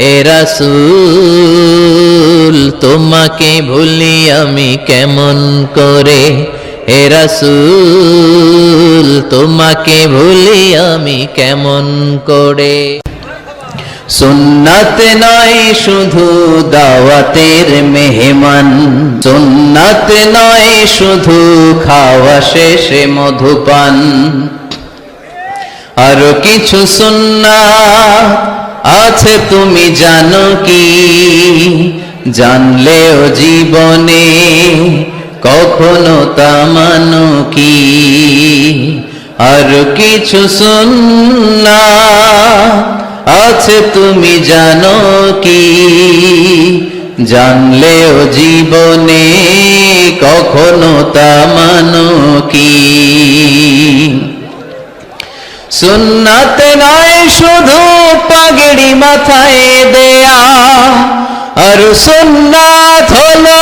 হে রাসূল, তোমাকে ভুলি আমি কেমন করে? হে রাসূল, তোমাকে ভুলি আমি কেমন করে? সুন্নাত নয় শুধু দাওয়াতের মেহমান। সুন্নাত নয় শুধু খাওয়া শেষে মধুপান। আরও কিছু সুন্না আছে তুমি জানো কি? জানলেও জীবনে কখনো তা মানো কি? আর কিছু সুন্না আছে তুমি জানো কি? জানলেও জীবনে কখনো তা মানো কি? সুন্নাতে নয়, শুধু পাগড়ি মাথায় দেয়া। আর সুন্নাত হলো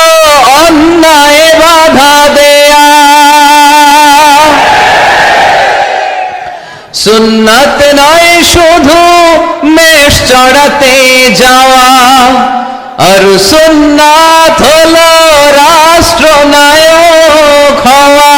অন্যায় বাধা দেয়া। সুন্নাত নয়, শুধু মেষ চড়াতে যাওয়া। আর সুন্নাত হলো রাষ্ট্রনায়ক হওয়া।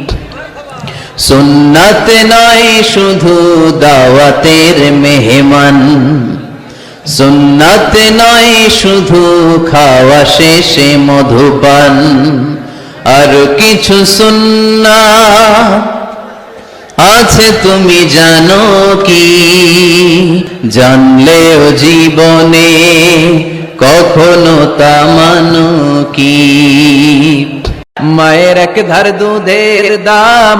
সুন্নাত নয় শুধু দাওয়াতের মেহমান। সুন্নাত নয় শুধু খাওয়া শেষে মধুপান। আর কিছু সুন্না আছে, তুমি জানো কি? জানলেও জীবনে কখনো তা মানো কি? মায়ের এক ধার দুধের দাম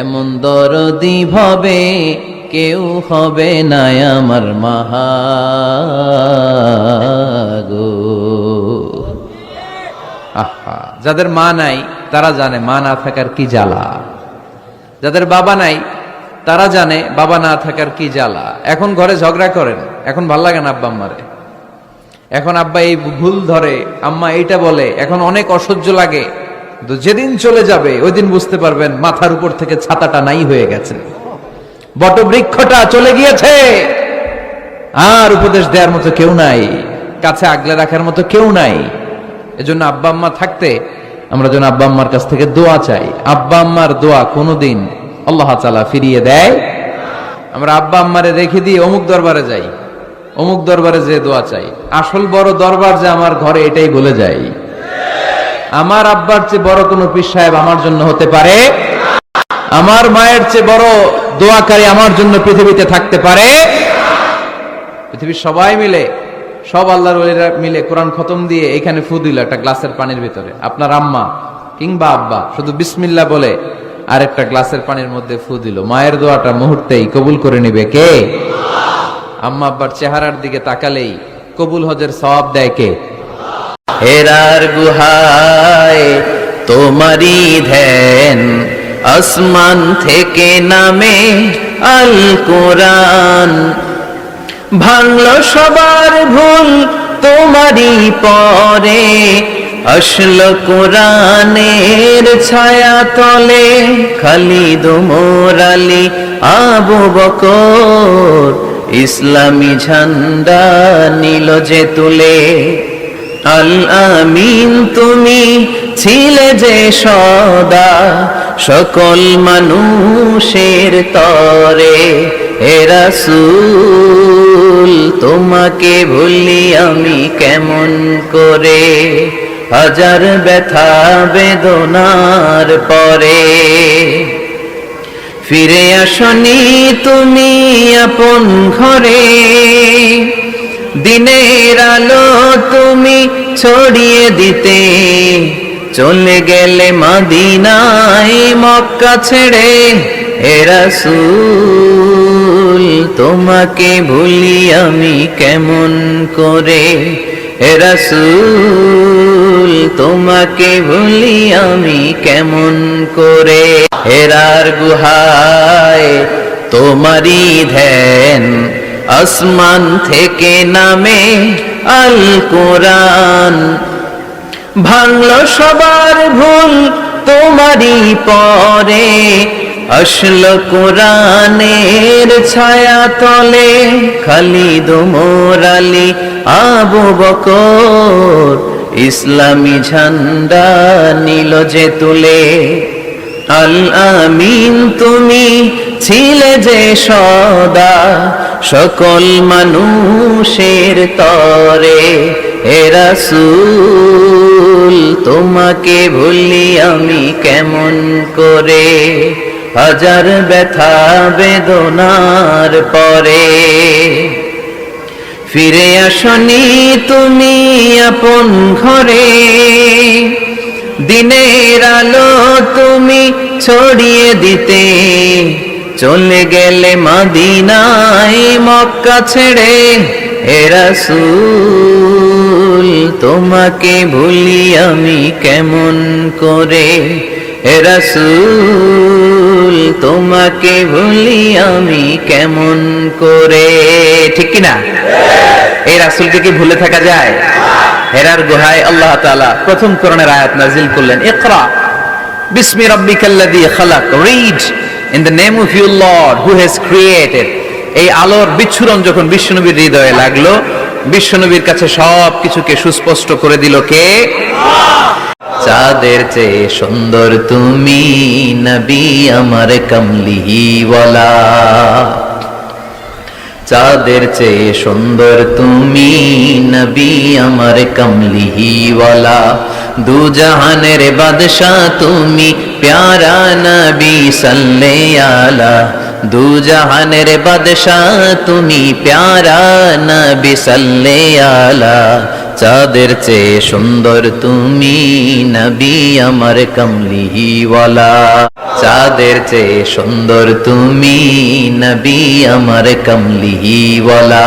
এমন দরদি ভবে, কেউ হবে না আমার মাহাগো। আহা, যাদের মা নাই, তারা জানে মা না থাকার কি জ্বালা। যাদের বাবা নাই, তারা জানে বাবা না থাকার কি জ্বালা। এখন ঘরে ঝগড়া করেন, এখন ভালো লাগে না আব্বা আম্মারে। এখন আব্বা এই ভুল ধরে, আম্মা এইটা বলে, এখন অনেক অসহ্য লাগে। যেদিন চলে যাবে, ওই দিন বুঝতে পারবেন মাথার উপর থেকে ছাতাটা নাই হয়ে গেছে। বটবৃক্ষটা চলে গিয়েছে। আর উপদেশ দেওয়ার মতো কেউ নাই, কাছে আগলে রাখার মতো কেউ নাই। এজন্য আব্বা আম্মা থাকতে আমরা যেন আব্বা আম্মার কাছ থেকে দোয়া চাই। আব্বা আম্মার দোয়া কোনোদিন আল্লাহ তালা ফিরিয়ে দেয়। আমরা আব্বা আম্মারে রেখে দিয়ে অমুক দরবারে যাই, অমুক দরবারে যে দোয়া চাই। আসল বড় দরবার যে আমার ঘরে এটাই বলে যাই আমার আব্বার চেয়ে বড় কোনো পীর সাহেব আমার জন্য হতে পারে? আমার মায়ের চেয়ে বড় দোয়াকারী আমার জন্য পৃথিবীতে থাকতে পারে? পৃথিবীর সবাই মিলে, সব আল্লাহর মিলে কোরআন খতম দিয়ে এখানে ফু দিল একটা গ্লাসের পানির ভিতরে। আপনার আম্মা কিংবা আব্বা, শুধু বিসমিল্লা বলে আর একটা গ্লাসের পানির মধ্যে ফু দিল। মায়ের দোয়াটা মুহূর্তেই কবুল করে নিবে কে? আম্মা আব্বার চেহারার দিকে তাকালেই কবুল হজের সব দেয় কে? হেরার গুহায় তোমারই ধ্যান। আসমান থেকে নামে আল কোরআন। ভাঙল সবার ভুল তোমারই পরে। আসল কোরআনের ছায়া তলে খালিদ মোরালি আবু বকর। ইসলামী ঝান্ডা নীল যে তুলে। আল আমিন, তুমি ছিলে যে সদা সকল মানুষের তরে। এরাসুল তোমাকে ভুলি আমি কেমন করে? হাজার ব্যথা বেদনার পরে। ফিরে আসনি তুমি আপন ঘরে। দিনের আলো তুমি ছড়িয়ে দিতে। চলে গেলে মাদিনায় মক্কা ছেড়ে এরাসুল তোমাকে ভুলি আমি কেমন করে? এরাসুল তোমাকে ভুলি আমি কেমন করে? হেরার গুহায় তোমারই ধ্যান আসমান থেকে নামে আল কোরআন ভাঙল সবার ভুল তোমারই পরে, আসল কোরআনের ছায়া তলে খালিদ মোরালি আবু বকর। ইসলামী ঝান্ডা নীল যে তুলে আল আমিন তুমি ছিলে যে সদা সকল মানুষের তরে এরাসুল তোমাকে ভুলি আমি কেমন করে? হাজার ব্যথা বেদনার পরে। ফিরে আসনি তুমি আপন ঘরে, দিনের আলো তুমি ছড়িয়ে দিতে। চলে গেলে মাদিনায় মক্কা ছেড়ে এরাসুল তোমাকে ভুলি আমি কেমন করে? এরাসুল তোমাকে ভুলি আমি কেমন করে? ঠিক কিনা? এই রাসুলকে কি ভুলে থাকা যায়? হেরার গুহায় আল্লাহ তাআলা প্রথম করণের আয়াত নাজিল করলেন, ইকরা, বিসমি রাব্বিকাল্লাযী খালাক, read. In the name of your lord who has created এই আলোর বিচ্ছুরণ যখন বিশ্বনবীর হৃদয়ে লাগল, বিশ্বনবীর কাছে সব কিছুকে সুস্পষ্ট করে দিল কে? চাঁদের চেয়ে সুন্দর তুমি নবী আমার কমলিওয়ালা। চাঁদের চেয়ে সুন্দর তুমি নবী আমার কমলিওয়ালা। দু জাহানের বাদশাহ তুমি প্যারা নবী সাল্লে আলা দু জাহানের বাদশাহ তুমি প্যারা নবী সাল্লে আলা চাঁদের চেয়ে সুন্দর তুমি নবী আমার কমলিওয়ালা চাঁদের চেয়ে সুন্দর তুমি নবী আমার কমলিওয়ালা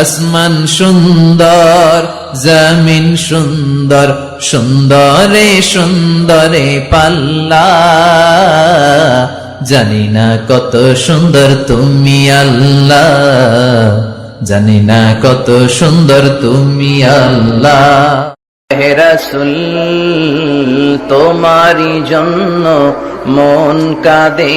আসমান সুন্দর, জমিন সুন্দর, সুন্দরে সুন্দরে পাল্লা। জানি না কত সুন্দর তুমি আল্লাহ, জানি না কত সুন্দর তুমি আল্লাহ। রসুল তোমারি জন্য মন কাঁদে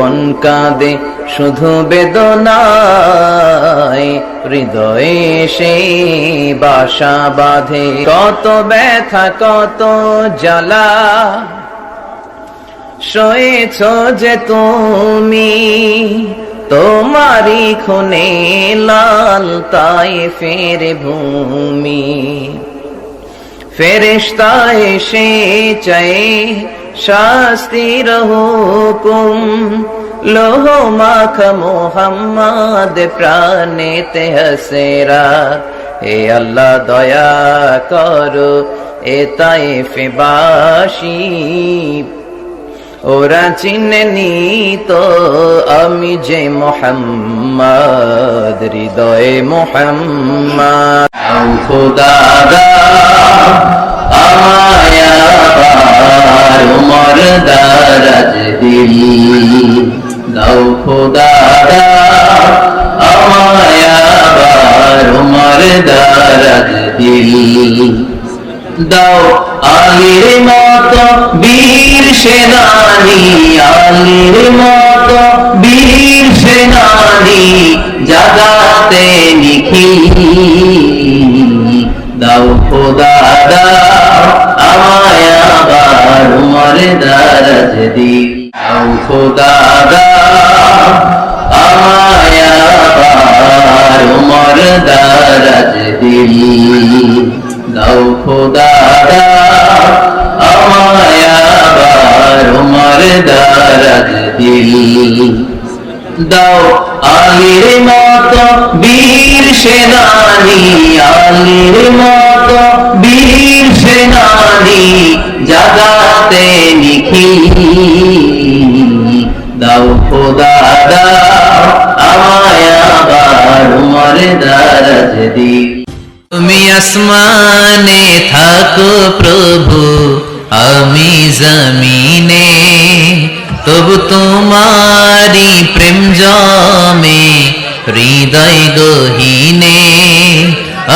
ভুবন কাঁদে, শুধু বেদনায় হৃদয়ে সে বাসা বাঁধে। কত ব্যথা, কত জ্বালা, সয়েছ যে তুমি তোমারি খুনে লাল তাই ফের ভূমি। ফেরিস্তা সে চাই শাস্তির হুকুম লোহ মাখ মোহাম্মদ প্রাণেতে হসেরা। হে আল্লাহ দয়া করো এ তাইফে বাসী ওরা চিনেনি তো আমি যে মোহাম্মদ, হৃদয়ে মোহাম্মদ। আও সেনানি, আলির মত বীর সেনানি, জাগাতে নিখিল। দাও খোদা আমায় আবার দারাজ দিল দাও খোদা আমায় আবার দারাজ দিল দাও খোদা আলির মত বীর সেনানি জাগাতে নিখিল। দাও খোদা দাও উমর দারাজ দিল তুমি আসমানে থাকো প্রভু, আমি জমিনে। তবু তোমারি প্রেম জমে, হৃদয় গহীনে।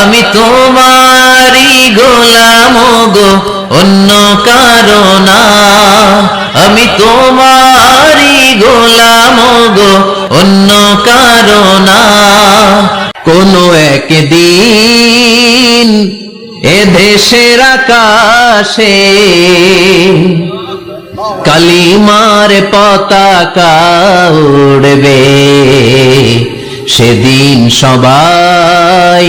আমি তোমারি গোলাম গো, অন্য কারণা আমি তোমারি গোলাম গো, অন্য কারণা কোনো একদিন এ দেশের আকাশে কালিমার পতাকা উড়বে। সেদিন সবাই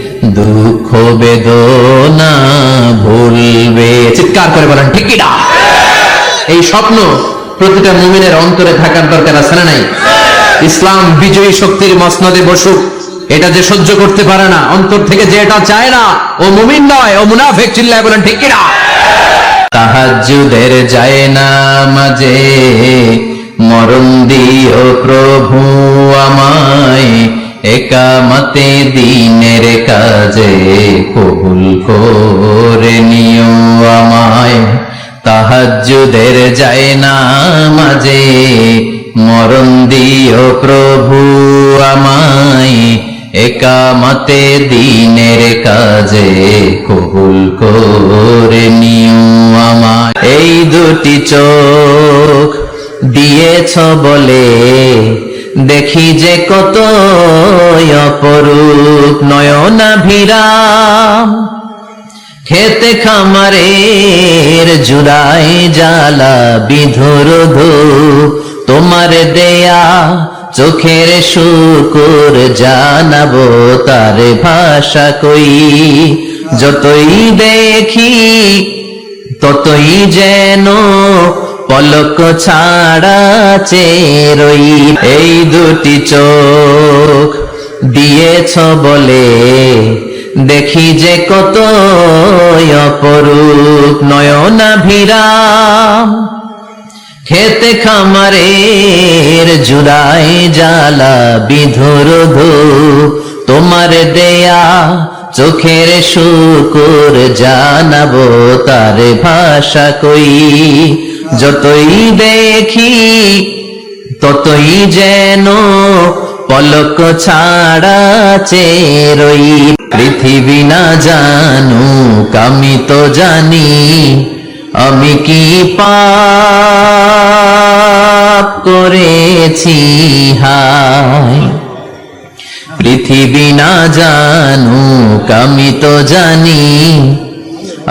দুঃখ বেদনা ভুলবে। চিৎকার করে বলেন, ঠিক কি না? এই স্বপ্ন প্রতিটা মুমিনের অন্তরে থাকার দরকার আছে না নাই? ইসলাম বিজয়ী শক্তির মসনদে বসুক, এটা যে সহ্য করতে পারে না, অন্তর থেকে যে এটা চায় না, ও মুমিন নয়, ও মুনাফেক চিল্লায় বলেন, ঠিক কিনা তাহাজ্জুদের যায় না মাঝে, মরণ দিও প্রভু আমায় একামতে দিনের কাজে কবুল করে নিও আমায়। তাহাজ্জুদের যায় না মাঝে, মরণ দিও প্রভু আমায়। একামতে দিনের কাজে কবুল করে নিও আমায়। এই দুটি চোখ দিয়েছ বলে দেখি যে কত অপরূপ নয়না ভিরাম খেতে খামারের জুড়াই জ্বালা বিধুর তোমার দেয়া চোখের শুকুর জানাব তার ভাষা কই। যতই দেখি ততই যেন পলক ছাড়া চেরই এই দুটি চোখ। দিয়েছ বলে দেখি যে কত অপরূপ। নয়না ভিরাম খেতে খামারের জুড়াই জ্বালা বিধুর তোমার দেয়া চোখের শুকুর জানাব তার ভাষা কই। যতই দেখি, ততই যেন পলক ছাড়া চেরই। পৃথিবী না জানু আমি তো জানি, আমি কি পাপ করেছি, হায়। পৃথিবী না জানু আমি তো জানি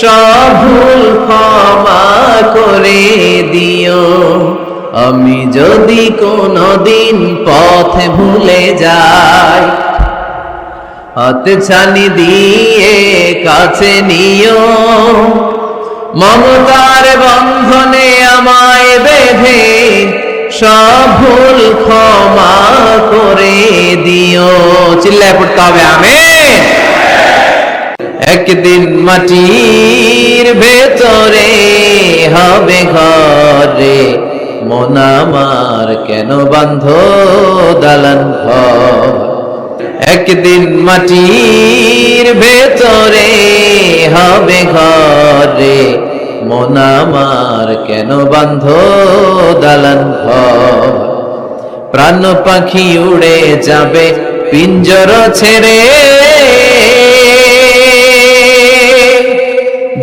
সব ভুল ক্ষমা করে দিও। আমি যদি কোনো দিন পথ ভুলে যাই, হাত ছানি দিয়ে কাছে নিও। মমতার বন্ধনে আমায় বেঁধে সব ভুল ক্ষমা করে দিও। চিল্লায় পড়তে হবে আমি একদিন মাটির ভেতরে হবে ঘরে, মন আমার কেন বান্ধ দালান ঘর? একদিন মাটির ভেতরে হবে ঘরে, মন আমার কেন বান্ধ দালান ঘর? প্রাণ পাখি উড়ে যাবে, পিঞ্জর ছেড়ে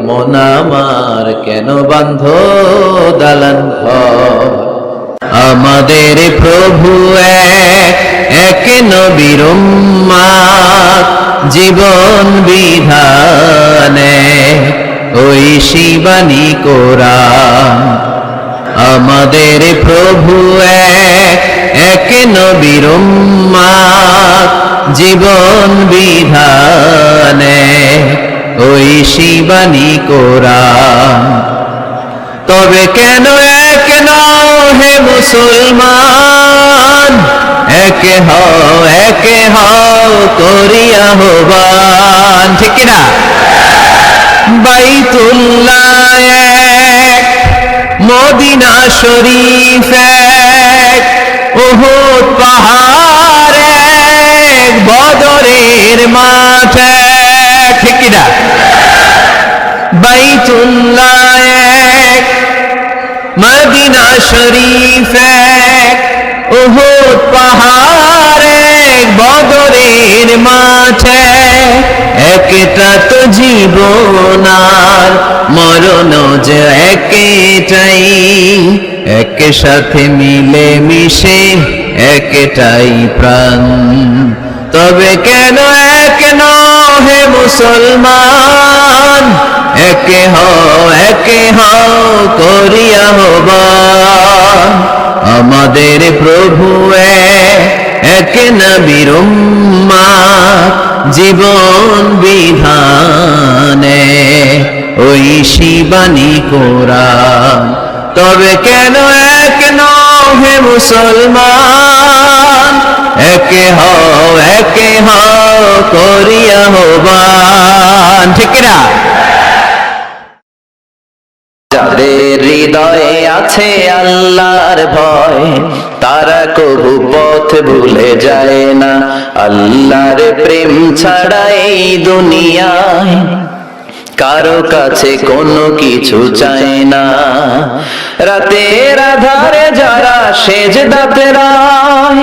মন আমার কেন বান্ধ দালান আমাদের প্রভু এক নবীর জীবন বিধানে, ওই শিবানী কোরআন। আমাদের প্রভু এক নবীর জীবন বিধানে ওই শিবানী কোরআন। তবে কেন এক নও হে মুসলমান? একে হও একে হও করিয়া হবান ঠিক না? বাইতুল্লাহ এক, মদিনা শরীফ এক পাহাড় এক, বদরের মাঠ বাইতুল্লাহ এক মদিনা শরীফ এক উহুদ পাহাড় এক বদরের মাঠে, একটা তো জীবন আর মরণ যে একটাই এক সাথে মিলে মিশে একটাই প্রাণ। তবে কেন হে মুসলমান একে হও একে হও করিয়া আমাদের প্রভু এক, নবীর জীবন বিধানে। ওই শিবানী কোরআন তবে কেন এক হে মুসলমান? একে হও একে হও, করিয়া হবান ঠিক না যাদের হৃদয়ে আছে আল্লাহর ভয়, তারা কবু পথ ভুলে যায় না। আল্লাহর প্রেম ছাড়া এই দুনিয়ায় কারও কাছে কোনো কিছু চায় না। রাতের আধারে যারা সেজ দাতেরায়